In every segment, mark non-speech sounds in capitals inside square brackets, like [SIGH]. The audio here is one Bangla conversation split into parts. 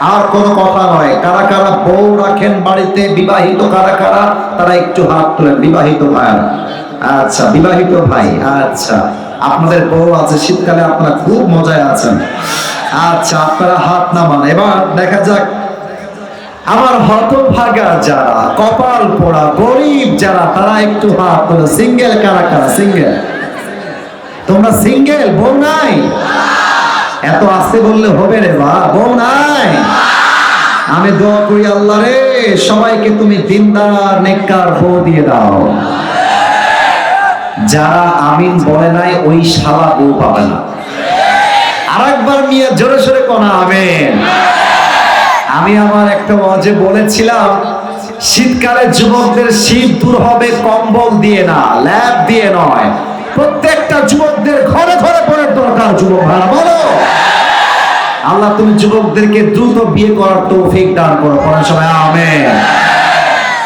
আর কোনো কথা নয়। কারা কারা বউ রাখেন বাড়িতে বিবাহিত, কারা কারা, তারা একটু হাত তোলেন বিবাহিত ভাই। আচ্ছা বিবাহিত ভাই আচ্ছা। আপনাদের বউ আছে, শীতকালে আপনারা খুব মজায় আছেন। আচ্ছা আপনারা হাত নামান। এবার দেখা যাক, আমার হতভাগা যারা, কপাল পোড়া, গরিব যারা, তারা একটু হাত তোলে। সিঙ্গেল কারা কারা? সিঙ্গেল। তোমরা সিঙ্গেল, বউ নাই? এত আসতে বললে হবে রে বা বউ নাই। আমি দোয়া করি আল্লাহ রে, সবাইকে তুমি দিনদার নেককার বউ দিয়ে দাও। যারা আমিন বলে নাই, ওই শালা বউ পাবে না। আরেকবার নিয়ে জোরে সোরে কোনা, আমিন। আমি আমার একটা ওয়াজে বলেছিলাম, শীতকালে যুবকদের শীত দূর হবে, কম্বল দিয়ে না, ল্যাব দিয়ে নয়। প্রত্যেকটা যুবকদের ঘরে ঘরে পড়ে দরকার, যুবক ভাড়া বলো। আল্লাহ, তুমি যুবকদেরকে দ্রুত বিয়ে করার তৌফিক দান করো। পড়ার সময়, আমেন।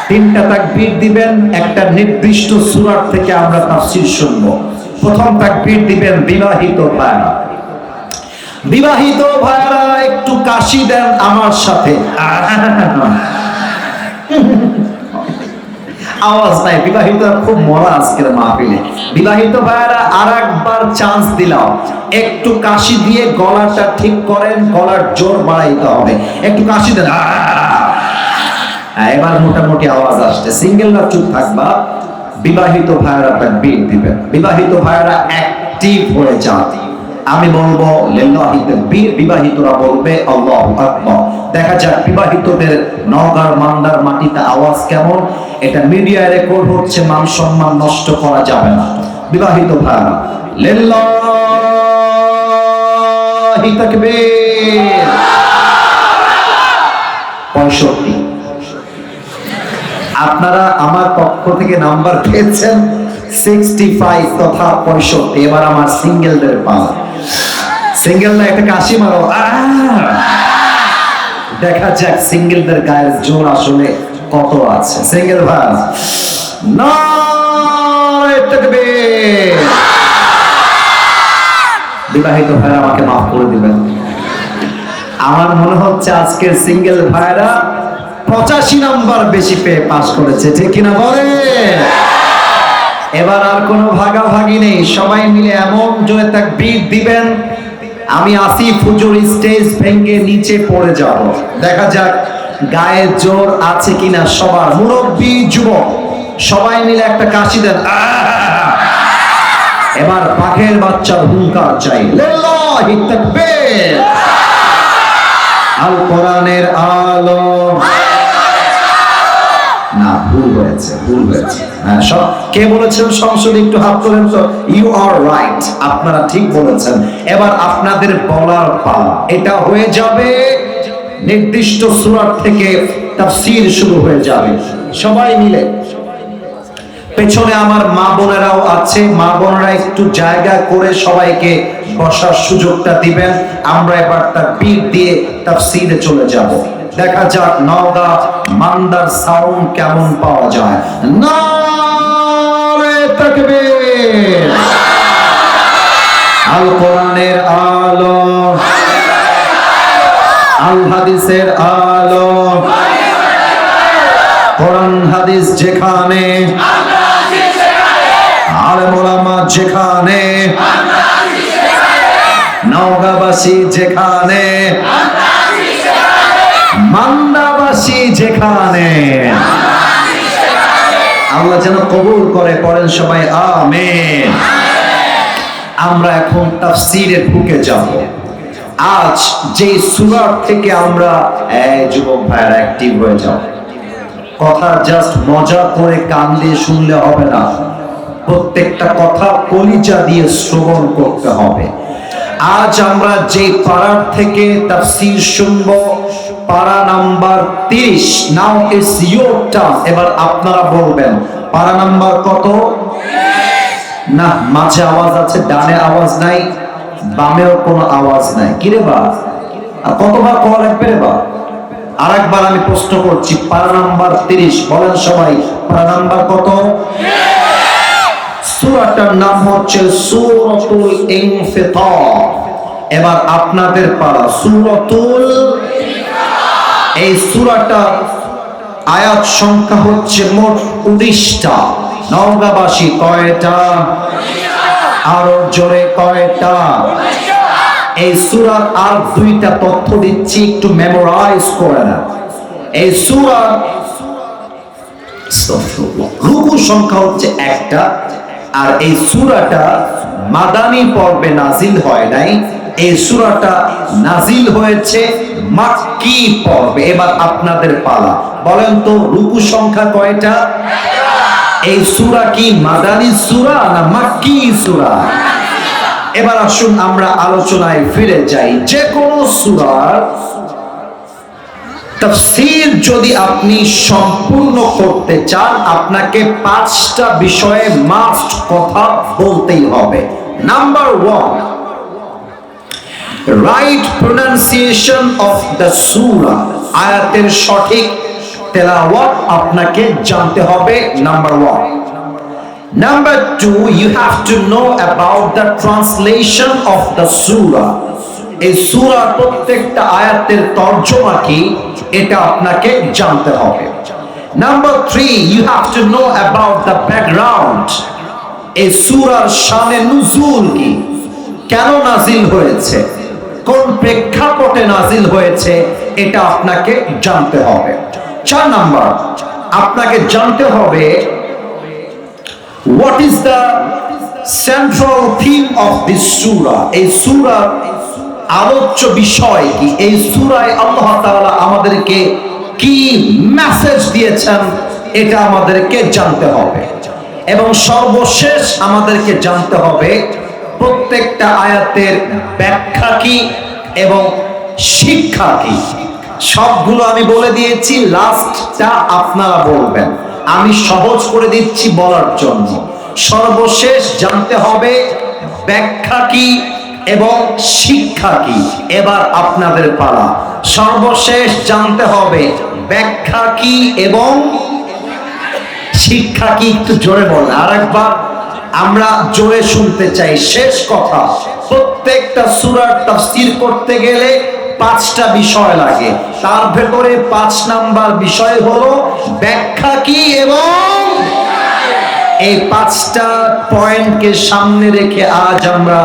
তিনটা তাকবীর দিবেন, একটা নির্দিষ্ট সূরার থেকে আমরা তাফসীর শুনব। প্রথম তাকবীর দিবেন, বিবাহিত ভাইরা। বিবাহিত ভাইরা, একটু কাশি দেন আমার সাথে। [LAUGHS] আওয়াজ নাই। বিবাহিত খুব মরা আজকের মাহফিলে। বিবাহিত ভাইরা আর একবার চান্স দিলাম। একটু কাশি দিয়ে গলাটা ঠিক করেন, গলার জোর বাড়াইতে হবে। একটু কাশি দেন। এবার মোটামুটি আওয়াজ আসছে। সিঙ্গেল না চুপ থাকবা? বিবাহিত ভাইরা তাকবীর দিবেন। বিবাহিত ভাইয়ারা অ্যাক্টিভ হয়ে যান। আমি বলব বিবাহিতরা বলবে, আল্লাহু আকবার। দেখা যাক বিবাহিতদের নওগাঁর মান্দার মাটিতে আওয়াজ কেমন। এটা মিডিয়ায় রেকর্ড হচ্ছে, মান সম্মান নষ্ট করা যাবে না। বিবাহিত পঁয়ষট্টি। আপনারা আমার পক্ষ থেকে নাম্বার পেয়েছেন সিক্সটি ফাইভ তথা পঁয়ষট্টি। এবার আমার সিঙ্গেলদের পালা। সিঙ্গেল না একটা কাশি মারো! দেখা যাক সিঙ্গেলদের গায়ের জোর আসলে কত আছে। সিঙ্গেল ভাই বিবাহিত ভাই আমাকে মাফ করে দিবেন। আমার মনে হচ্ছে আজকের সিঙ্গেল ভাইরা পঁচাশি নাম্বার বেশি পেয়ে পাস করেছে। ঠিক কিনা বলে? এবার আর কোনো ভাগাভাগি নেই। সবাই মিলে এমন জোরে তাক দিবেন। আমি আসি ফুজুর স্টেজ ভেঙে নিচে পড়ে যাব। দেখা যাক গায়ে জোর আছে কিনা সবার। মুরব্বী, যুবক, সবাই মিলে একটা কাশি দেন! এবার বাঘের বাচ্চার হুঙ্কার চাই। আল কোরআনের আলো। না, ভুল হয়েছে ভুল হয়েছে। হ্যাঁ সব কে বলেছেন? সংসদে একটু হাত তোলেন তো। ইউ আর রাইট আপনারা ঠিক বলেছেন। এবার আপনাদের বলার পালা। এটা হয়ে যাবে। নির্দিষ্ট সূরার থেকে তাফসীর শুরু হয়ে যাবে। সবাই মিলে। পেছনে আমার মা বোনেরাও আছে। মা বোনেরা একটু জায়গা করে সবাইকে বসার সুযোগটা দিবেন। আমরা এবার তার বীর দিয়ে তাফসীরে চলে যাব। দেখা যাক নওগাঁ মান্দার সাউন্ড কেমন পাওয়া যায়। নারে তাকবীর। আল কোরআনের আলো। আল হাদিসের আলো। কোরআন হাদিস যেখানে। আলেম ওলামা যেখানে। নওগাঁবাসী যেখানে। মান্দাবাসী যেখানে। আল্লাহ যেন কবুল করে, পড়েন সবাই, আমেন। আমরা এখন তাফসীরে ঢুকে যাব। আজ যে সুরার থেকে আমরা যুবক ভাইয়েরা অ্যাক্টিভ হয়ে যাব কথা জাস্ট মজা করে কান দিয়ে শুনলে হবে না। প্রত্যেকটা কথা কলিজা দিয়ে শ্রবণ করতে হবে। আজ আমরা যে পাড়ার থেকে তাফসীর শুনব পাড়া number 30 now it's your turn এবার আপনারা বলবেন, পাড়া নাম্বার কত? না, মাঝে আওয়াজ আছে, ডানে আওয়াজ নাই, বামেও কোনো আওয়াজ নাই। কিরে বা? আর কতবার কল লাগবে রে বা? আরেকবার আমি প্রশ্ন করছি পারা নাম্বার তিরিশ, বলেন সবাই পারা নাম্বার কত? সূরাটার নাম হচ্ছে সূরাতুল ইনফিতার। এবার আপনাদের পারা সূরাতুল এই সূরাটা আয়াত সংখ্যা হচ্ছে মোট উনিশটা। নওগাঁবাসী কয়টা? আরও জোরে কয়টা? এই সুরার আর দুইটা তথ্য দিচ্ছি, একটু মেমোরাইজ করে না এই সুরার রুকু সংখ্যা হচ্ছে একটা, আর এই সুরাটা মাদানী পর্বে নাজিল হয় নাই। এই সুরাটা নাজিল হয়েছে মাক্কি পর্বে। এবার আপনাদের পালা। বলেন তো রুকু সংখ্যা কয়টা? এই সুরা কি মাদানী সুরা না মাক্কি সুরা? এবার আসুন আমরা আলোচনায় ফিরে যাই। যে কোন সুরার তফসির যদি আপনি সম্পূর্ণ করতে চান, আপনাকে পাঁচটা বিষয়ে মাস্ট কথা বলতেই হবে। Number one right pronunciation of the সুরা আয়াতের সঠিক তেলাওয়াত আপনাকে জানতে হবে number one Number two, you have to know about the translation of the surah. এই সুরা প্রত্যেকটা আয়াতের তর্জমা কি? এটা আপনাকে জানতে হবে। Number three you have to know about the background এই সুরার শানে নুজুল কি? কেন নাজিল হয়েছে? কোন প্রেক্ষাপটে নাজিল হয়েছে, এটা আপনাকে জানতে হবে। চার নাম্বার, আপনাকে জানতে হবে what is the central theme of this সুরা এই সুরার আলোচ্য বিষয় কি? এই সুরায় আল্লাহ তাআলা আমাদেরকে কি মেসেজ দিয়েছেন, এটা আমাদেরকে জানতে হবে। এবং সর্বশেষ আমাদেরকে জানতে হবে প্রত্যেকটা আয়াতের ব্যাখ্যা কি এবং শিক্ষা কি? সবগুলো আমি বলে দিয়েছি, লাস্টটা আপনারা বলবেন। আমি সহজ করে দিচ্ছি বলার জন্য। সর্বশেষ জানতে হবে ব্যাখ্যা কি এবং শিক্ষা কি। এবার আপনাদের পালা। সর্বশেষ জানতে হবে ব্যাখ্যা কি এবং শিক্ষা কি একটু জোরে বলেন। আর একবার আমরা জোরে শুনতে চাই শেষ কথা। প্রত্যেকটা সুরার তাফসীর করতে গেলে পাঁচটা বিষয় লাগে। তার ভেতরে পাঁচ নাম্বার বিষয় হলো ব্যাখ্যা কি এবং এই পাঁচটা পয়েন্টকে সামনে রেখে আজ আমরা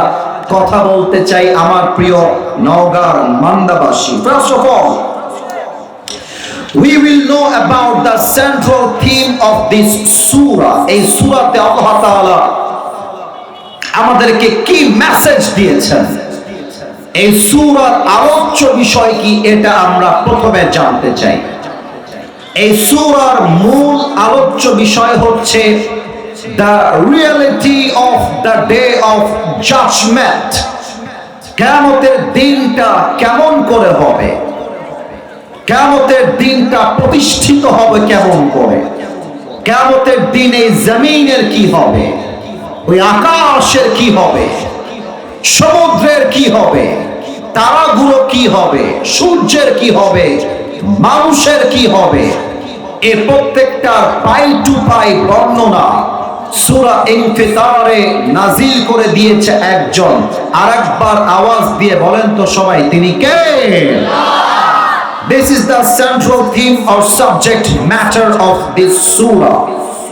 কথা বলতে চাই আমার প্রিয় নওগাঁর মান্দাবাসী। First of all we will know about the central theme of this surah. এই সূরাতে আল্লাহ তাআলা আমাদেরকে কি মেসেজ দিয়েছেন? এই সূরার আলোচ্য বিষয় কি এটা আমরা প্রথমে জানতে চাই। এই সূরার মূল আলোচ্য বিষয় হচ্ছে the reality of the day of judgement কেমতের দিনটা কেমন করে হবে? কেমতের দিনটা প্রতিষ্ঠিত হবে কেমন করে? কেমতের দিন জমিনের কি হবে? ওই আকাশের কি হবে? সমুদ্রের কি হবে? তারাগুলো কি হবে? সূর্যের কি হবে? মানুষের কি হবে? এ প্রত্যেকটা পাই টু পাই বর্ণনা সুরা ইনফিতারে নাজিল করে দিয়েছে একজন। আরেকবার আওয়াজ দিয়ে বলেন তো সবাই, তিনি কে? This is the central theme or subject matter of this surah.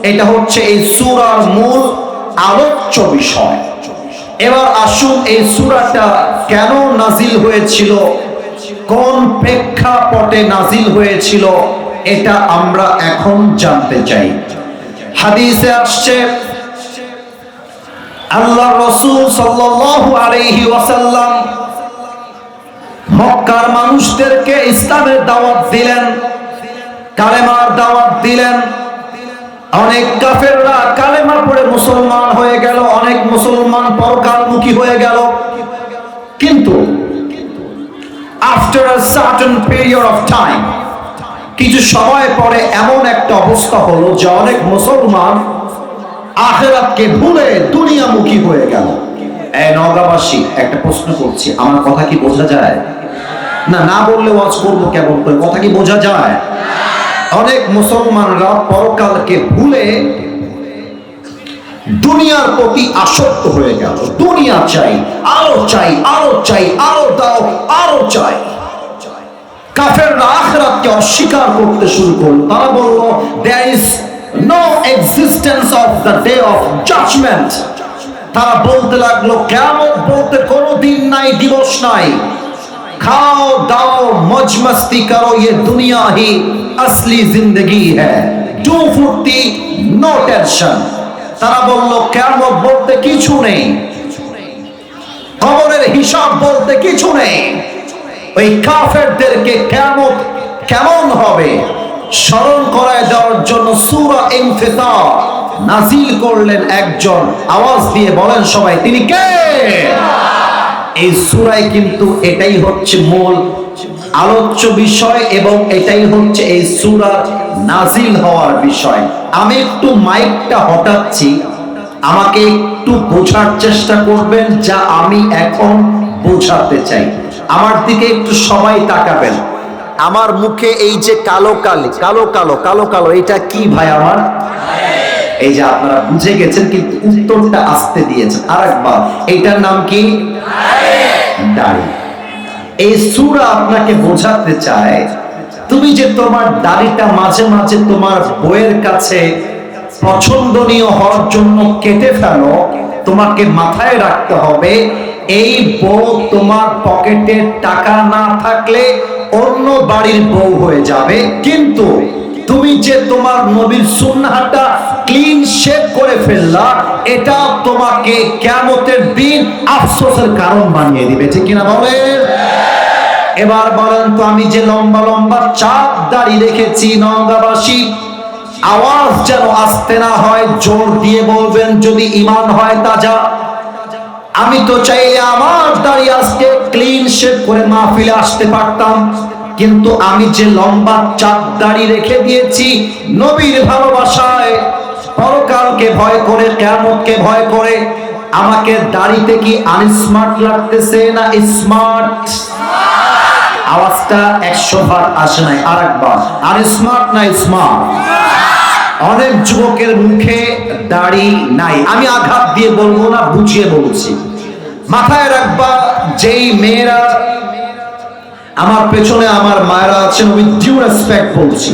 এটা হচ্ছে এই সূরার মূল আলোচ্য বিষয়। এবার আসুন এই সূরাটা কেন নাজিল হয়েছিল? কোন প্রেক্ষাপটে নাজিল হয়েছিল? এটা আমরা এখন জানতে চাই। হাদিসে আসছে আল্লাহ রসুল সাল্লাল্লাহু আলাইহি ওয়াসাল্লাম মক্কার মানুষদেরকে ইসলামের দাওয়াত দিলেন, কালেমার দাওয়াত দিলেন। অনেক কাফেররা কালেমা পড়ে মুসলমান হয়ে গেল, অনেক মুসলমান পরকালমুখী হয়ে গেল। কিন্তু after a certain period of time কিছু সময় পরে এমন একটা অবস্থা হলো যে অনেক মুসলমান আখেরাতকে ভুলে দুনিয়ামুখী হয়ে গেল। নগাবাসী একটা প্রশ্ন করছি, আমার কথা কি বোঝা যায়? না না বললে ওয়াজ করব কেমন করে? কথা কি বোঝা যায়? অনেক মুসলমানরা পরকালকে ভুলে দুনিয়ার প্রতি আসক্ত হয়ে গেল। দুনিয়া চাই, আরও চাই আরও চাই, আরও দাও, আরও চাই। কাফেররা আখরাতকে অস্বীকার করতে শুরু করল। তারা বলল there is no existence of the day of judgement তারা বলতে লাগলো কেমন বলতে কোনো দিন নাই দিবস নাই খাও দাও মজ মস্তি করো ये दुनिया ही असली जिंदगी है ডু ফুর্তি নো টেনশন তারা বলল কেমন বলতে কিছু নেই খবরের হিসাব বলতে কিছু নেই ওই কাফেরদেরকে কেমন কেমন হবে স্মরণ করায় দেওয়ার জন্য সূরা ইনফিতার নাজিল করলেন একজন। আওয়াজ দিয়ে বলেন সবাই, তিনি কে? এই সূরায় কিন্তু এটাই হচ্ছে মূল আলোচ্য বিষয় এবং এটাই হচ্ছে এই সূরার নাজিল হওয়ার বিষয়। আমি একটু মাইকটা হটাচ্ছি। আমাকে একটু বোঝার চেষ্টা করবেন যা আমি এখন বোঝাতে চাই। আমার দিকে একটু সবাই তাকাবেন। আমার মুখে এই যে কালো কালি, কালো কালো কালো কালো, এটা কি ভাই আমার? এই যে আপনারা বুঝে গেছেন কিন্তু উত্তরটা আসতে দিয়েছেন। আরেকবার, এইটার নাম কি? দাড়ি। এই সুরা আপনাকে বোঝাতে চায়, তুমি যে তোমার দাড়িটা মাঝে মাঝে তোমার বইয়ের কাছে পছন্দনীয় হওয়ার জন্য কেটে ফেলো, তোমাকে মাথায় রাখতে হবে, এই বউ তোমার পকেটে টাকা না থাকলে অন্য বাড়ির বউ হয়ে যাবে। কিন্তু তুমি যে তোমার নবীর সুন্নাহটা ক্লিন শেভ করে ফেললা, এটা তোমাকে কিয়ামতের দিন আফসোসের কারণ বানিয়ে দিবে, ঠিক কিনা বলেন? এবার বলেন তো আমি যে লম্বা লম্বা চাপ দাড়ি রেখেছি নওগাঁবাসী, আওয়াজ যেন আসতে না হয়, জোর দিয়ে বলবেন যদি ইমান হয় তাজা। আমি তো চাইলে আমার দাড়ি আজকে ক্লিন শেভ করে মাহফিলে আসতে পারতাম। কিন্তু আমি যে লম্বা চাপ দাড়ি রেখে দিয়েছি নবীর ভালোবাসায়, পরকালকে ভয় করে কেমনকে ভয় করে, আমাকে দাড়িতে কি আনস্মার্ট লাগতেছে না স্মার্ট আওয়াজটা একশো বার আসে নাই আর একবার আর স্মার্ট না স্মার্ট অনেক যুবকের মুখে দাড়ি নাই। আমি আঘাত দিয়ে বলব না, বুঝিয়ে বলছি। মাথায় রাখবা, যেই মেয়েরা আমার পেছনে আমার মায়েরা আছেন উইথ ডিউ রেসপেক্ট বলছি।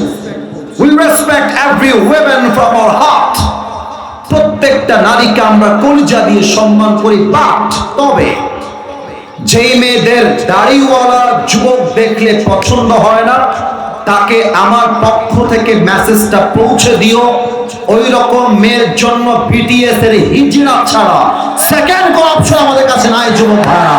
Will respect every women from our heart প্রত্যেকটা নারীকে আমরা কলিজা দিয়ে সম্মান করি বাট তবে যেই মেয়েদের দাড়িওয়ালা যুবক দেখলে পছন্দ হয় না, তাকে আমার পক্ষ থেকে মেসেজটা পৌঁছে দিও। ওই রকম মেয়ের জন্য বিটিএস এর হিজড়া ছাড়া সেকেন্ড কোন অপশন আমাদের কাছে নাই, যুবক ভাইরা।